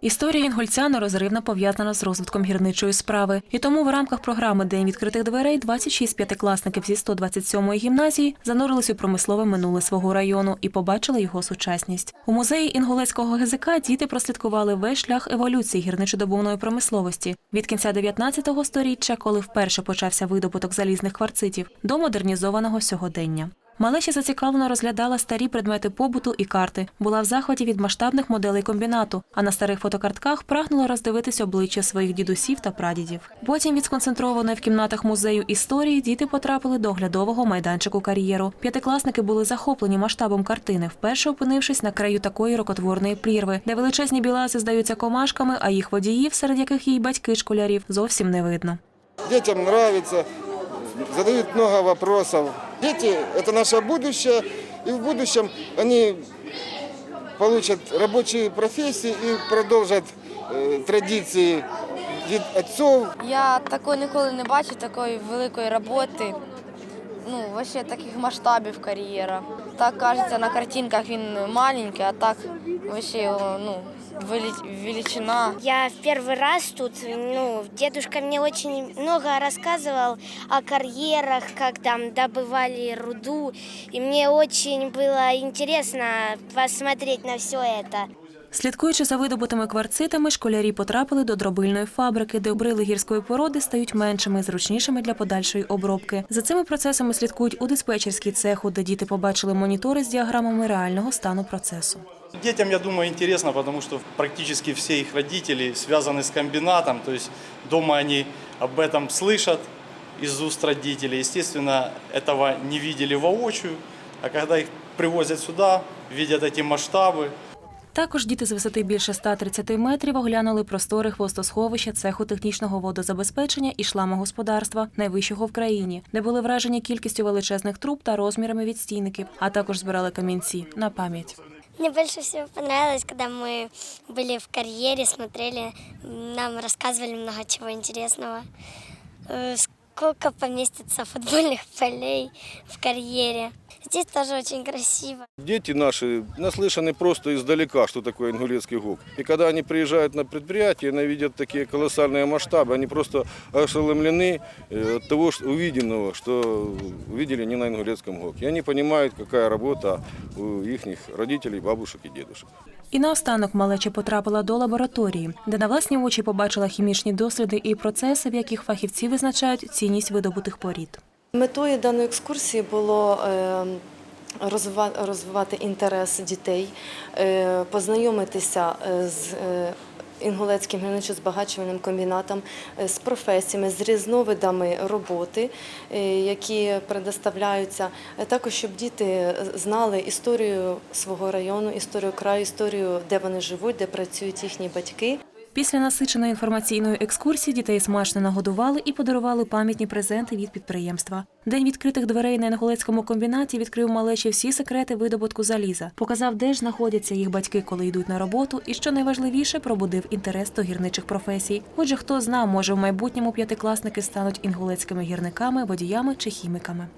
Історія інгульця нерозривно пов'язана з розвитком гірничої справи. І тому в рамках програми День відкритих дверей 26 п'ятикласників зі 127-ї гімназії занурились у промислове минуле свого району і побачили його сучасність. У музеї інгулецького ГЗК діти прослідкували весь шлях еволюції гірничодобувної промисловості від кінця 19-го сторіччя, коли вперше почався видобуток залізних кварцитів, до модернізованого сьогодення. Малеча зацікавлено розглядала старі предмети побуту і карти, була в захваті від масштабних моделей комбінату, а на старих фотокартках прагнула роздивитись обличчя своїх дідусів та прадідів. Потім від сконцентрованої в кімнатах музею історії діти потрапили до оглядового майданчику кар'єру. П'ятикласники були захоплені масштабом картини, вперше опинившись на краю такої рокотворної плірви, де величезні біласи здаються комашками, а їх водіїв, серед яких й батьки школярів, зовсім не видно. Детям нравится, задают много вопросов. Дети – это наше будущее, и в будущем они получат рабочие профессии и продолжат э, традиции дед отцов. Я такої ніколи не бачив, такої великої роботи. Ну, вообще таких масштабів кар'єра. Так кажеться, на картинках він маленький, а так вообще ну, величина. Я в первый раз тут, ну, дедушка мне очень много рассказывал о карьерах, как там добывали руду, и мне очень было интересно посмотреть на все это. Слідкуючи за видобутими кварцитами, школярі потрапили до дробильної фабрики, де обрили гірської породи стають меншими, зручнішими для подальшої обробки. За цими процесами слідкують у диспетчерській цеху, де діти побачили монітори з діаграмами реального стану процесу. Детям, я думаю, интересно, потому что практически все их родители связаны с комбинатом, то есть дома они об этом слышат из уст родителей. Естественно, этого не видели воочию, а когда их привозят сюда, видят эти масштабы, Також діти з висоти більше 130 метрів оглянули простори хвостосховища цеху технічного водозабезпечення і шламогосподарства, найвищого в країні, де були вражені кількістю величезних труб та розмірами відстійників, а також збирали камінці на пам'ять. Мне больше всего понравилось, когда мы были в карьере, смотрели, нам рассказывали много чего интересного. Э, Сколько поместится футбольных полей в карьере. Здесь тоже очень красиво. Дети наши наслышаны просто издалека, что такое ингулецкий ГОК. И когда они приезжают на предприятие, они видят такие колоссальные масштабы, они просто ошеломлены э, от того что- увиденного, что увидели не на ингулецком ГОКе. И они понимают, какая работа у их родителей, бабушек и дедушек. І наостанок малеча потрапила до лабораторії, де на власні очі побачила хімічні досліди і процеси, в яких фахівці визначають цінність видобутих порід. Метою даної екскурсії було е, розвивати інтерес дітей, е, познайомитися е, з Інгулецьким гірничо-збагачувальним комбінатом з професіями, з різновидами роботи, які предоставляються, також щоб діти знали історію свого району, історію краю, історію, де вони живуть, де працюють їхні батьки. Після насиченої інформаційної екскурсії дітей смачно нагодували і подарували пам'ятні презенти від підприємства. День відкритих дверей на Інгулецькому комбінаті відкрив малечі всі секрети видобутку заліза, показав, де ж знаходяться їх батьки, коли йдуть на роботу, і що найважливіше, пробудив інтерес до гірничих професій. Отже, хто зна, може в майбутньому п'ятикласники стануть інгулецькими гірниками, водіями чи хіміками.